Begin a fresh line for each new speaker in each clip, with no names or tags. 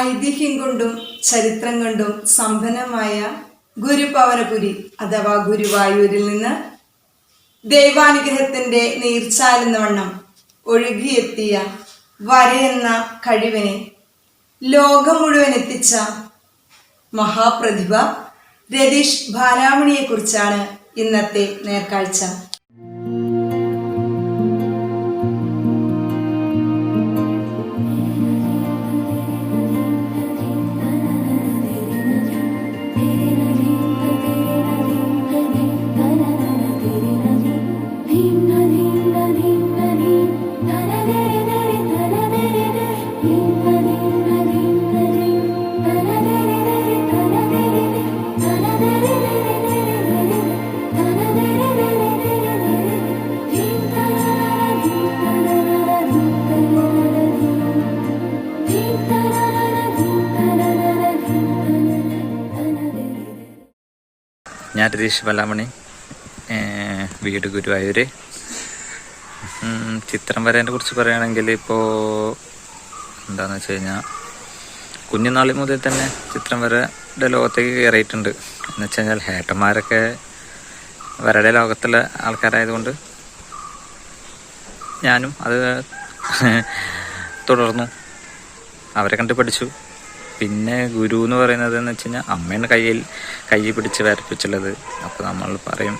ഐതിഹ്യം കൊണ്ടും ചരിത്രം കൊണ്ടും സമ്പന്നമായ ഗുരുപവനപുരി അഥവാ ഗുരുവായൂരിൽ നിന്ന് ദൈവാനുഗ്രഹത്തിന്റെ നീർച്ചാലെന്ന വണ്ണം ഒഴുകിയെത്തിയ വരയെന്ന കഴിവിനെ ലോകം മുഴുവൻ എത്തിച്ച മഹാപ്രതിഭ രതീഷ് ബാലാമണിയെ കുറിച്ചാണ് ഇന്നത്തെ നേർക്കാഴ്ച.
രതീഷ് പല്ലാമണി വീട് ഗുരുവായൂർ ചിത്രം വരേനെ കുറിച്ച് പറയുകയാണെങ്കിൽ ഇപ്പോൾ എന്താണെന്ന് വെച്ച് കഴിഞ്ഞാൽ കുഞ്ഞുനാളി മുതൽ തന്നെ ചിത്രം വരയുടെ ലോകത്തേക്ക് കയറിയിട്ടുണ്ട്. എന്ന് വെച്ച് കഴിഞ്ഞാൽ ഹേട്ടന്മാരൊക്കെ വരയുടെ ലോകത്തുള്ള ആൾക്കാരായതുകൊണ്ട് ഞാനും അത് തുടർന്നു. അവരെ കണ്ട് പഠിച്ചു. പിന്നെ ഗുരു എന്ന് പറയുന്നത് എന്ന് വെച്ച് കഴിഞ്ഞാൽ അമ്മയുടെ കയ്യിൽ കൈ പിടിച്ച് വരപ്പിച്ചുള്ളത്. അപ്പോൾ നമ്മൾ പറയും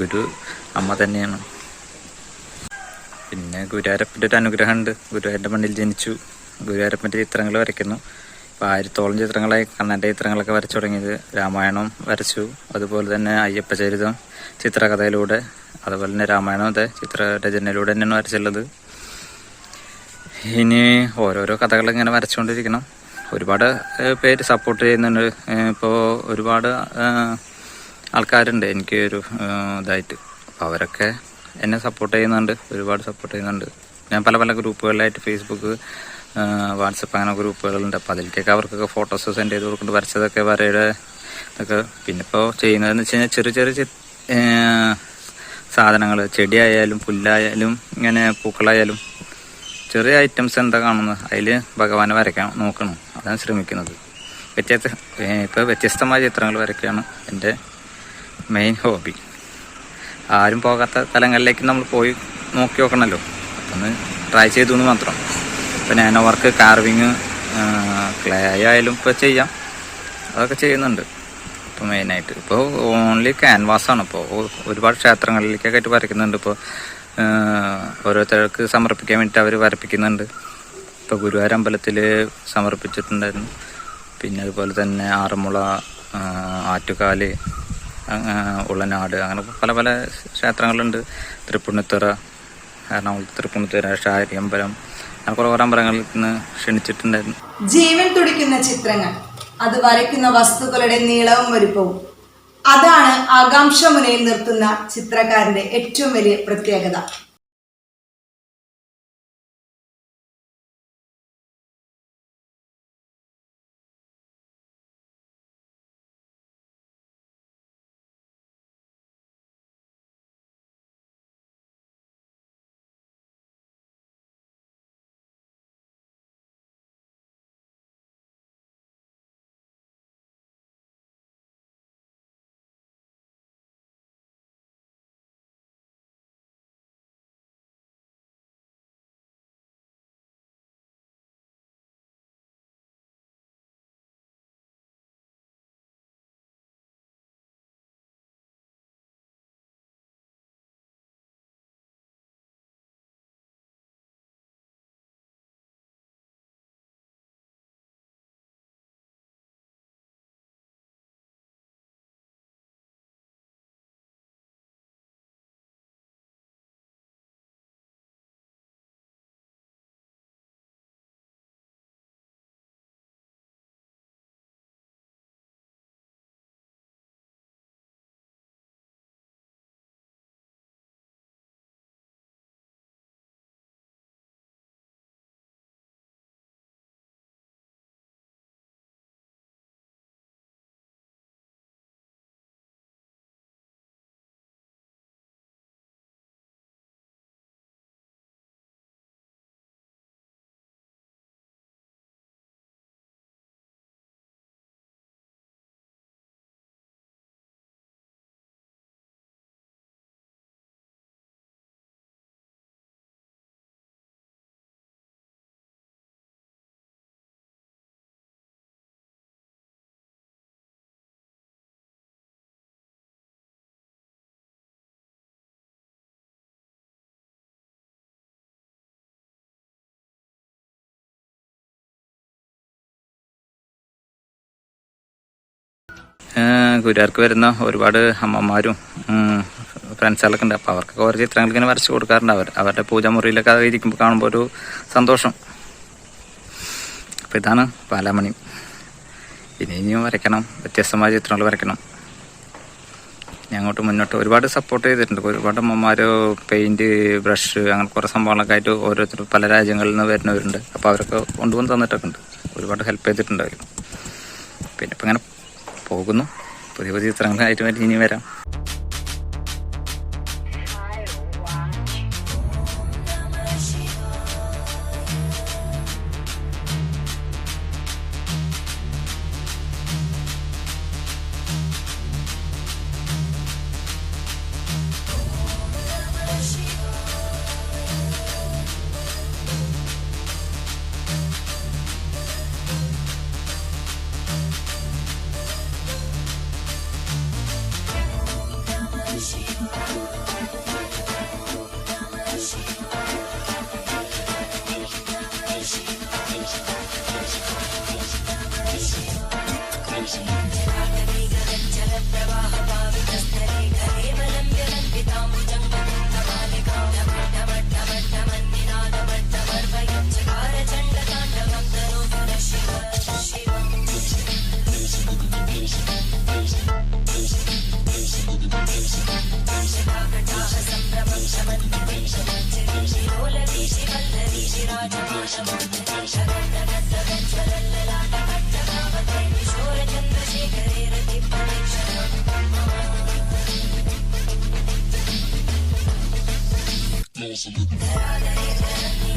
ഗുരു അമ്മ തന്നെയാണ്. പിന്നെ ഗുരുവായൂരപ്പന്റെ ഒരു അനുഗ്രഹമുണ്ട്. ഗുരുവായൂരിന്റെ മണ്ണിൽ ജനിച്ചു. ഗുരുവായൂരപ്പന്റെ ചിത്രങ്ങൾ വരയ്ക്കുന്നു. ഇപ്പോൾ ആയിരത്തോളം ചിത്രങ്ങളായി കണ്ണന്റെ ചിത്രങ്ങളൊക്കെ വരച്ചു തുടങ്ങിയത്. രാമായണം വരച്ചു. അതുപോലെ തന്നെ അയ്യപ്പചരിതം ചിത്രകഥയിലൂടെ. അതുപോലെ തന്നെ രാമായണം അതെ ചിത്രരചനയിലൂടെ തന്നെയാണ് വരച്ചുള്ളത്. ഇനി ഓരോരോ കഥകൾ ഇങ്ങനെ വരച്ചുകൊണ്ടിരിക്കണം. ഒരുപാട് പേര് സപ്പോർട്ട് ചെയ്യുന്നുണ്ട്. ഇപ്പോൾ ഒരുപാട് ആൾക്കാരുണ്ട് എനിക്ക് ഒരു ഇതായിട്ട്. അപ്പോൾ അവരൊക്കെ എന്നെ സപ്പോർട്ട് ചെയ്യുന്നുണ്ട് ഒരുപാട് സപ്പോർട്ട് ചെയ്യുന്നുണ്ട്. ഞാൻ പല പല ഗ്രൂപ്പുകളിലായിട്ട് ഫേസ്ബുക്ക് വാട്സപ്പ് അങ്ങനെ ഗ്രൂപ്പുകളുണ്ട്. അപ്പോൾ അതിലേക്കൊക്കെ അവർക്കൊക്കെ ഫോട്ടോസ് സെൻഡ് ചെയ്ത് കൊടുക്കുന്നുണ്ട്. വരച്ചതൊക്കെ വരയുടെ ഇതൊക്കെ. പിന്നെ ഇപ്പോൾ ചെയ്യുന്നതെന്ന് വെച്ച് കഴിഞ്ഞാൽ ചെറിയ ചെറിയ സാധനങ്ങൾ ചെടിയായാലും പുല്ലായാലും ഇങ്ങനെ പൂക്കളായാലും ചെറിയ ഐറ്റംസ് എന്താ കാണുന്നത്? അതിൽ ഭഗവാനെ വരയ്ക്കാൻ നോക്കണം. അതാണ് ശ്രമിക്കുന്നത്. വ്യത്യസ്ത ഇപ്പോൾ വ്യത്യസ്തമായ ചിത്രങ്ങൾ വരയ്ക്കുകയാണ് എന്റെ മെയിൻ ഹോബി ആരും പോകാത്ത സ്ഥലങ്ങളിലേക്ക് നമ്മൾ പോയി നോക്കി നോക്കണമല്ലോ. ഒന്ന് ട്രൈ ചെയ്തു എന്ന് മാത്രം. ഇപ്പോൾ നാനോ വർക്ക് കാർവിങ് ക്ലേ ആയാലും ഇപ്പോൾ ചെയ്യാം. അതൊക്കെ ചെയ്യുന്നുണ്ട്. ഇപ്പോൾ മെയിനായിട്ട് ഇപ്പോൾ ഓൺലി ക്യാൻവാസാണ് ഇപ്പോൾ ഒരുപാട് ക്ഷേത്രങ്ങളിലേക്കൊക്കെ ആയിട്ട് വരയ്ക്കുന്നുണ്ട്. ഇപ്പോൾ ഓരോരുത്തർക്ക് സമർപ്പിക്കാൻ വേണ്ടിയിട്ട് അവർ വരപ്പിക്കുന്നുണ്ട്. ഇപ്പോൾ ഗുരുവായൂർ അമ്പലത്തിൽ സമർപ്പിച്ചിട്ടുണ്ടായിരുന്നു. പിന്നെ അതുപോലെ തന്നെ ആറന്മുള ആറ്റുകാൽ ഉള്ളനാട് അങ്ങനെ പല പല ക്ഷേത്രങ്ങളുണ്ട്. തൃപ്പുണിത്തുറ എറണാകുളത്ത് തൃപ്പുണിത്തുറ ഷാരി അമ്പലം അങ്ങനെ കുറേ അമ്പലങ്ങളിൽ നിന്ന് ക്ഷണിച്ചിട്ടുണ്ടായിരുന്നു.
ജീവൻ തുടിക്കുന്ന ചിത്രങ്ങൾ. അത് വരയ്ക്കുന്ന വസ്തുക്കളുടെ നീളവും വലുപ്പവും. അതാണ് ആകാംക്ഷ മുനയിൽ നിർത്തുന്ന ചിത്രകാരന്റെ ഏറ്റവും വലിയ പ്രത്യേകത.
ഗുരുവാർക്ക് വരുന്ന ഒരുപാട് അമ്മമാരും ഫ്രണ്ട്സുകളൊക്കെ ഉണ്ട്. അപ്പോൾ അവർക്കൊക്കെ ഓരോ ചിത്രങ്ങൾ ഇങ്ങനെ വരച്ച് കൊടുക്കാറുണ്ട്. അവർ അവരുടെ പൂജാമുറിയിലൊക്കെ അത് ഇരിക്കുമ്പോൾ കാണുമ്പോൾ ഒരു സന്തോഷം. അപ്പോൾ ഇതാണ് ബാലാമണി ഇനി ഇനിയും വരയ്ക്കണം. വ്യത്യസ്തമായ ചിത്രങ്ങൾ വരയ്ക്കണം. ഞാൻ അങ്ങോട്ട് മുന്നോട്ട് ഒരുപാട് സപ്പോർട്ട് ചെയ്തിട്ടുണ്ട്. ഒരുപാട് അമ്മമാർ പെയിന്റ് ബ്രഷ് അങ്ങനെ കുറേ സംഭവങ്ങളൊക്കെ ആയിട്ട് ഓരോരുത്തർ പല രാജ്യങ്ങളിൽ നിന്ന് വരുന്നവരുണ്ട്. അപ്പോൾ അവരൊക്കെ കൊണ്ടുവന്ന് തന്നിട്ടൊക്കെ ഉണ്ട്. ഒരുപാട് ഹെൽപ്പ് ചെയ്തിട്ടുണ്ട് അവർ പിന്നെ ഇപ്പം ഇങ്ങനെ പോകുന്നു. പുതിയ പുതിയ ചിത്രങ്ങളായിട്ട് വേണ്ടി ഇനി വരാം.
Awesome.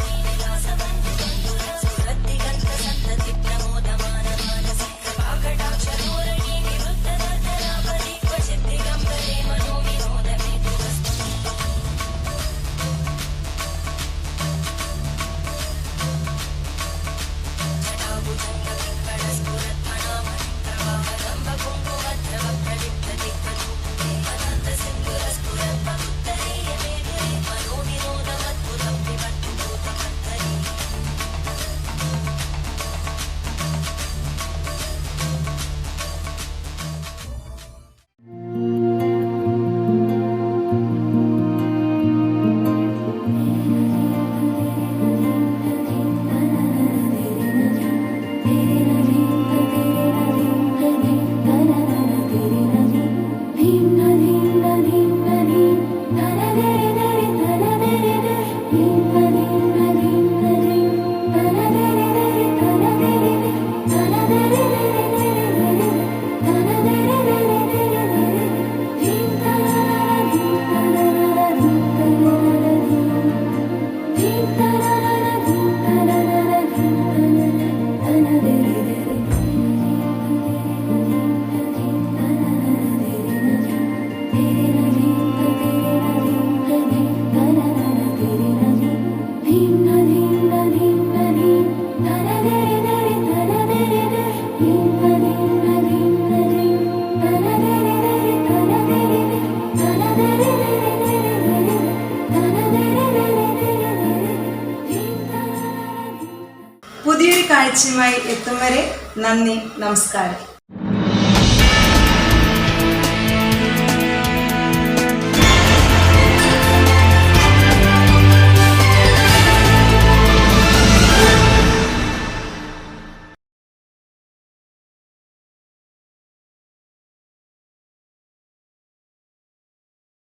കാഴ്ചയുമായി എത്തും വരെ നന്ദി നമസ്കാരം.